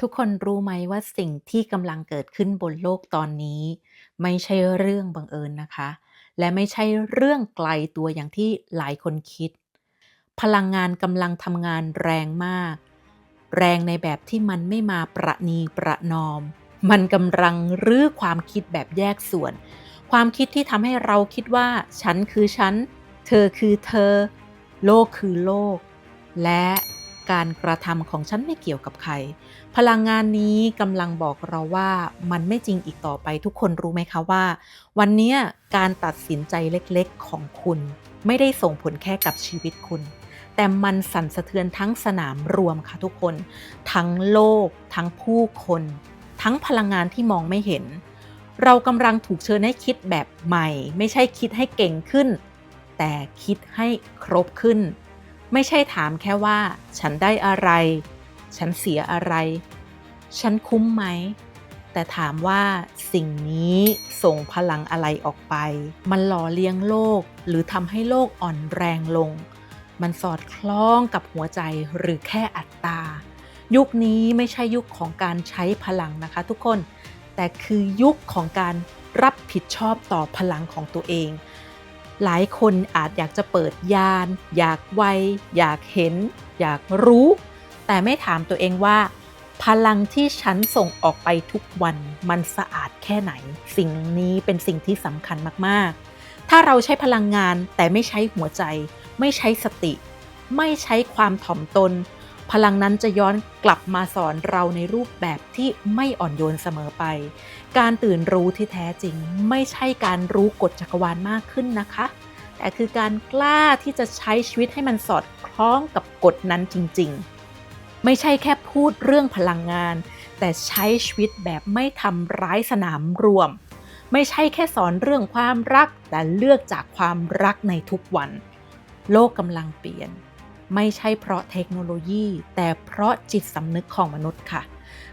ทุกคนรู้ไหมว่าสิ่งที่กำลังเกิดขึ้นบนโลกตอนนี้ ไม่ใช่เรื่องบังเอิญนะคะ และไม่ใช่เรื่องไกลตัวอย่างที่หลายคนคิด พลังงานกำลังทำงานแรงมาก แรงในแบบที่มันไม่มาประนีประนอม มันกำลังรื้อความคิดแบบแยกส่วน ความคิดที่ทำให้เราคิดว่า ฉันคือฉัน เธอคือเธอ โลกคือโลก และ การกระทำของฉันไม่เกี่ยวกับใคร พลังงานนี้กำลังบอกเราว่ามันไม่จริงอีกต่อไปทุกคนรู้ไหมคะว่า วันนี้การตัดสินใจเล็กๆของคุณ ไม่ได้ส่งผลแค่กับชีวิตคุณ แต่มันสั่นสะเทือนทั้งสนามรวมค่ะทุกคน ทั้งโลก ทั้งผู้คน ทั้งพลังงานที่มองไม่เห็น เรากำลังถูกเชิญให้คิดแบบใหม่ ไม่ใช่คิดให้เก่งขึ้น แต่คิดให้ครบขึ้น ไม่ใช่ถามแค่ว่า ฉันได้อะไร ฉันเสียอะไร ฉันคุ้มไหม แต่ถามว่าสิ่งนี้ส่งพลังอะไรออกไป มันหล่อเลี้ยงโลก หรือทำให้โลกอ่อนแรงลง มันสอดคล้องกับหัวใจหรือแค่อัตตา ยุคนี้ไม่ใช่ยุคของการใช้พลังนะคะทุกคน แต่คือยุคของการรับผิดชอบต่อพลังของตัวเอง หลายคนอาจอยากจะเปิดยาน อยากไว อยากเห็น อยากรู้ แต่ไม่ถามตัวเองว่า พลังที่ฉันส่งออกไปทุกวันมันสะอาดแค่ไหน สิ่งนี้เป็นสิ่งที่สำคัญมากๆ ถ้าเราใช้พลังงานแต่ไม่ใช้หัวใจ ไม่ใช้สติ ไม่ใช้ความถ่อมตน พลังนั้นจะย้อนกลับมาสอนเราในรูปแบบที่ไม่อ่อนโยนเสมอไป การตื่นรู้ที่แท้จริง ไม่ใช่การรู้กฎจักรวาลมากขึ้นนะคะ แต่คือการกล้าที่จะใช้ชีวิตให้มันสอดคล้องกับกฎนั้นจริง ๆ ไม่ใช่แค่พูดเรื่องพลังงาน แต่ใช้ชีวิตแบบไม่ทำร้ายสนามรวม ไม่ใช่แค่สอนเรื่องความรัก แต่เลือกจากความรักในทุกวัน โลกกำลังเปลี่ยน ไม่ใช่เพราะเทคโนโลยี แต่เพราะจิตสำนึกของมนุษย์ค่ะ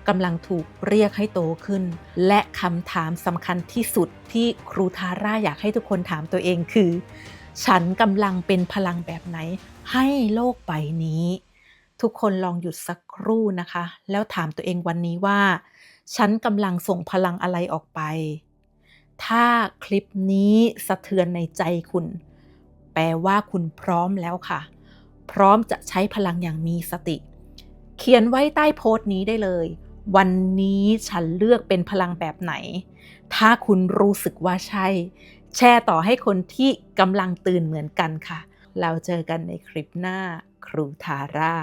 กำลังถูกเรียกให้โตขึ้น และคำถามสำคัญที่สุดที่ครูทาร่าอยากให้ทุกคนถามตัวเองคือ ฉันกำลังเป็นพลังแบบไหน ให้โลกใบนี้ ทุกคนลองหยุดสักครู่นะคะ แล้วถามตัวเองวันนี้ว่า ฉันกำลังส่งพลังอะไรออกไป ถ้าคลิปนี้สะเทือนในใจคุณ แปลว่าคุณพร้อมแล้วค่ะ พร้อมจะใช้พลังอย่างมีสติ เขียนไว้ใต้โพสต์นี้ได้เลย วันนี้ฉันเลือกเป็นพลังแบบไหน ถ้าคุณรู้สึกว่าใช่ แชร์ต่อให้คนที่กำลังตื่นเหมือนกันค่ะ เราเจอกันในคลิปหน้าครูทาร่า